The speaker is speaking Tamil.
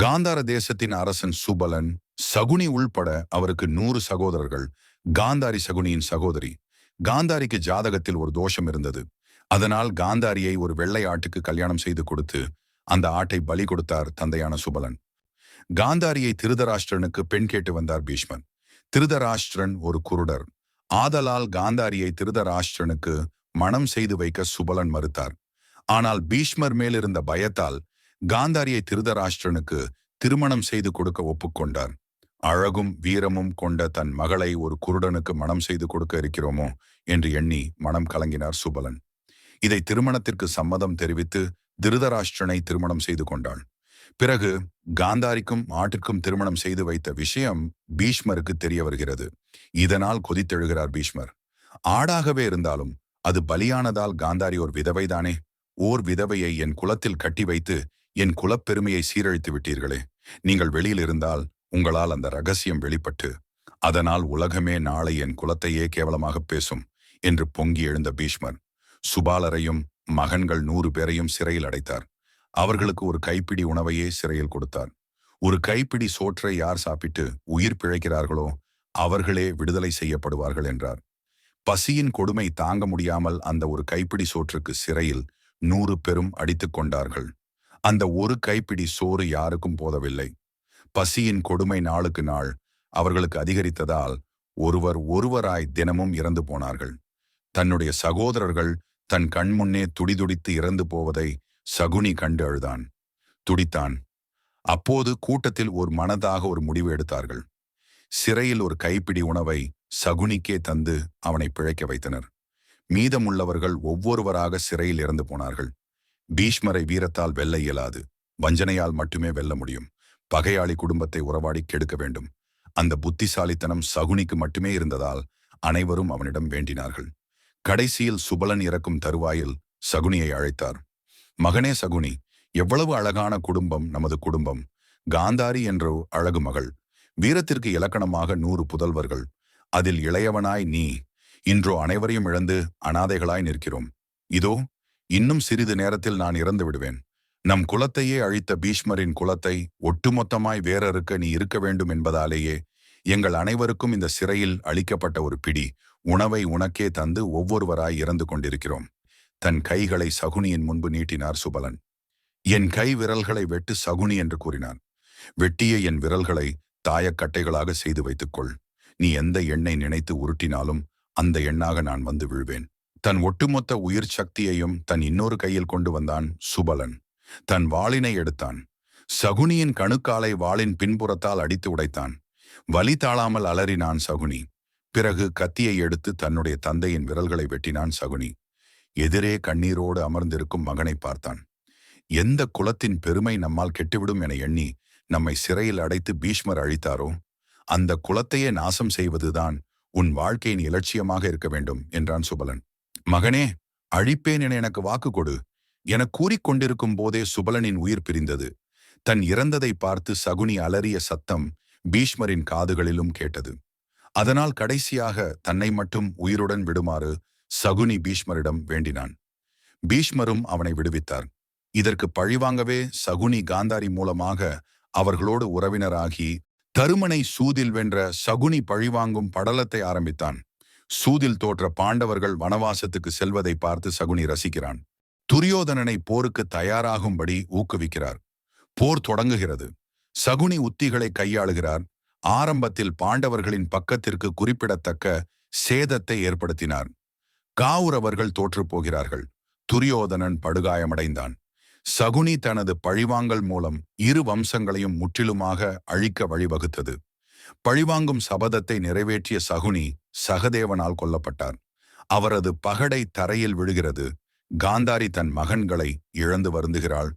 காந்தார தேசத்தின் அரசன் சுபலன் சகுனி உள்பட அவருக்கு நூறு சகோதரர்கள். காந்தாரி சகுனியின் சகோதரி. காந்தாரிக்கு ஜாதகத்தில் ஒரு தோஷம் இருந்தது. அதனால் காந்தாரியை ஒரு வெள்ளை ஆட்டுக்கு கல்யாணம் செய்து கொடுத்து அந்த ஆட்டை பலி கொடுத்தார் தந்தையான சுபலன். காந்தாரியை திருதராஷ்டிரனுக்கு பெண் கேட்டு வந்தார் பீஷ்மன். திருதராஷ்டிரன் ஒரு குருடர். ஆதலால் காந்தாரியை திருதராஷ்டிரனுக்கு மனம் செய்து வைக்க சுபலன் மறுத்தார். ஆனால் பீஷ்மர் மேலிருந்த பயத்தால் காந்தாரியை திருதராஷ்டிரனுக்கு திருமணம் செய்து கொடுக்க ஒப்புக்கொண்டார். அழகும் வீரமும் கொண்ட தன் மகளை ஒரு குருடனுக்கு மனம் செய்து கொடுக்க இருக்கிறோமோ என்று எண்ணி மனம் கலங்கினார் சுபலன். இதை திருமணத்திற்கு சம்மதம் தெரிவித்து திருதராஷ்டிரனை திருமணம் செய்து கொண்டாள் பிறகு காந்தாரிக்கும் ஆட்டிற்கும் திருமணம் செய்து வைத்த விஷயம் பீஷ்மருக்கு தெரிய வருகிறது. இதனால் கொதித்தெழுகிறார் பீஷ்மர். ஆடாகவே இருந்தாலும் அது பலியானதால் காந்தாரி ஒரு விதவைதானே? ஓர் விதவையை என் குலத்தில் கட்டி வைத்து என் குலப்பெருமையை சீரழித்து விட்டீர்களே. நீங்கள் வெளியில் இருந்தால் உங்களால் அந்த ரகசியம் வெளிப்பட்டு அதனால் உலகமே நாளை என் குலத்தையே கேவலமாக பேசும் என்று பொங்கி எழுந்த பீஷ்மர். சுபாலரையும் மகன்கள் நூறு பேரையும் சிறையில் அடைத்தார். அவர்களுக்கு ஒரு கைப்பிடி உணவையே சிறையில் கொடுத்தார். ஒரு கைப்பிடி சோற்றை யார் சாப்பிட்டு உயிர் பிழைக்கிறார்களோ அவர்களே விடுதலை செய்யப்படுவார்கள் என்றார். பசியின் கொடுமை தாங்க முடியாமல் அந்த ஒரு கைப்பிடி சோற்றுக்கு சிறையில் நூறு பெரும் அடித்துக் கொண்டார்கள். அந்த ஒரு கைப்பிடி சோறு யாருக்கும் போதவில்லை. பசியின் கொடுமை நாளுக்கு நாள் அவர்களுக்கு அதிகரித்ததால் ஒருவர் ஒருவராய் தினமும் இறந்து போனார்கள். தன்னுடைய சகோதரர்கள் தன் கண்முன்னே துடிதுடித்து இறந்து போவதை சகுனி கண்டு அழுதான். துடித்தான். அப்போது கூட்டத்தில் ஒரு மனதாக ஒரு முடிவு எடுத்தார்கள். சிறையில் ஒரு கைப்பிடி உணவை சகுனிக்கே தந்து அவனை பிழைக்க வைத்தனர். மீதமுள்ளவர்கள் ஒவ்வொருவராக சிறையில் இறந்து போனார்கள். பீஷ்மரை வீரத்தால் வெல்ல இயலாது. வஞ்சனையால் மட்டுமே வெல்ல முடியும். பகையாளி குடும்பத்தை உறவாடி கெடுக்க வேண்டும். அந்த புத்திசாலித்தனம் சகுனிக்கு மட்டுமே இருந்ததால் அனைவரும் அவனிடம் வேண்டினார்கள். கடைசியில் சுபலன் இறக்கும் தருவாயில் சகுனியை அழைத்தார். மகனே சகுனி எவ்வளவு அழகான குடும்பம் நமது குடும்பம். காந்தாரி என்ற அழகு மகள். வீரத்திற்கு இலக்கணமாக நூறு புதல்வர்கள். அதில் இளையவனாய் நீ. இன்றோ அனைவரையும் இழந்து அனாதைகளாய் நிற்கிறோம். இதோ இன்னும் சிறிது நேரத்தில் நான் இறந்து விடுவேன். நம் குலத்தையே அழித்த பீஷ்மரின் குலத்தை ஒட்டுமொத்தமாய் வேறறுக்க நீ இருக்க வேண்டும் என்பதாலேயே எங்கள் அனைவருக்கும் இந்த சிறையில் அளிக்கப்பட்ட ஒரு பிடி உணவை உனக்கே தந்து ஒவ்வொருவராய் இறந்து கொண்டிருக்கிறோம். தன் கைகளை சகுனியின் முன்பு நீட்டினார் சுபலன். என் கை விரல்களை வெட்டு சகுனி என்று கூறினான். வெட்டிய என் விரல்களை தாயக்கட்டைகளாக செய்து வைத்துக்கொள். நீ எந்த எண்ணை நினைத்து உருட்டினாலும் அந்த எண்ணாக நான் வந்து விழுவேன். தன் ஒட்டுமொத்த உயிர் சக்தியையும் தன் இன்னொரு கையில் கொண்டு வந்தான் சுபலன். தன் வாளினை எடுத்தான். சகுனியின் கணுக்காலை வாளின் பின்புறத்தால் அடித்து உடைத்தான். வலி தாழாமல் அலறினான் சகுனி. பிறகு கத்தியை எடுத்து தன்னுடைய தந்தையின் விரல்களை வெட்டினான் சகுனி. எதிரே கண்ணீரோடு அமர்ந்திருக்கும் மகனை பார்த்தான். எந்த குலத்தின் பெருமை நம்மால் கெட்டுவிடும் என எண்ணி நம்மை சிறையில் அடைத்து பீஷ்மர் அழித்தாரோ? அந்த குலத்தையே நாசம் செய்வதுதான் உன் வாழ்க்கையின் இலட்சியமாக இருக்க வேண்டும் என்றான் சுபலன். மகனே அழிப்பேன் என எனக்கு வாக்கு கொடு. என கூறிக்கொண்டிருக்கும் போதே சுபலனின் உயிர் பிரிந்தது. தன் இறந்ததை பார்த்து சகுனி அலறிய சத்தம் பீஷ்மரின் காதுகளிலும் கேட்டது. அதனால் கடைசியாக தன்னை மட்டும் உயிருடன் விடுமாறு சகுனி பீஷ்மரிடம் வேண்டினான். பீஷ்மரும் அவனை விடுவித்தார். இதற்கு பழிவாங்கவே சகுனி காந்தாரி மூலமாக அவர்களோடு உறவினராகி தருமனை சூதில் வென்ற சகுனி பழிவாங்கும் படலத்தை ஆரம்பித்தான். சூதில் தோற்ற பாண்டவர்கள் வனவாசத்துக்கு செல்வதை பார்த்து சகுனி ரசிக்கிறான். துரியோதனனை போருக்கு தயாராகும்படி ஊக்குவிக்கிறார். போர் தொடங்குகிறது. சகுனி உத்திகளை கையாளுகிறார். ஆரம்பத்தில் பாண்டவர்களின் பக்கத்திற்கு குறிப்பிடத்தக்க சேதத்தை ஏற்படுத்தினார். காவுரவர்கள் தோற்றுப்போகிறார்கள் துரியோதனன் படுகாயமடைந்தான். சகுனி தனது பழிவாங்கல் மூலம் இரு வம்சங்களையும் முற்றிலுமாக அழிக்க வழிவகுத்தது. பழிவாங்கும் சபதத்தை நிறைவேற்றிய சகுனி சகதேவனால் கொல்லப்பட்டார். அவரது பகடை தரையில் விழுகிறது. காந்தாரி தன் மகன்களை இழந்து வருந்துகிறாள்.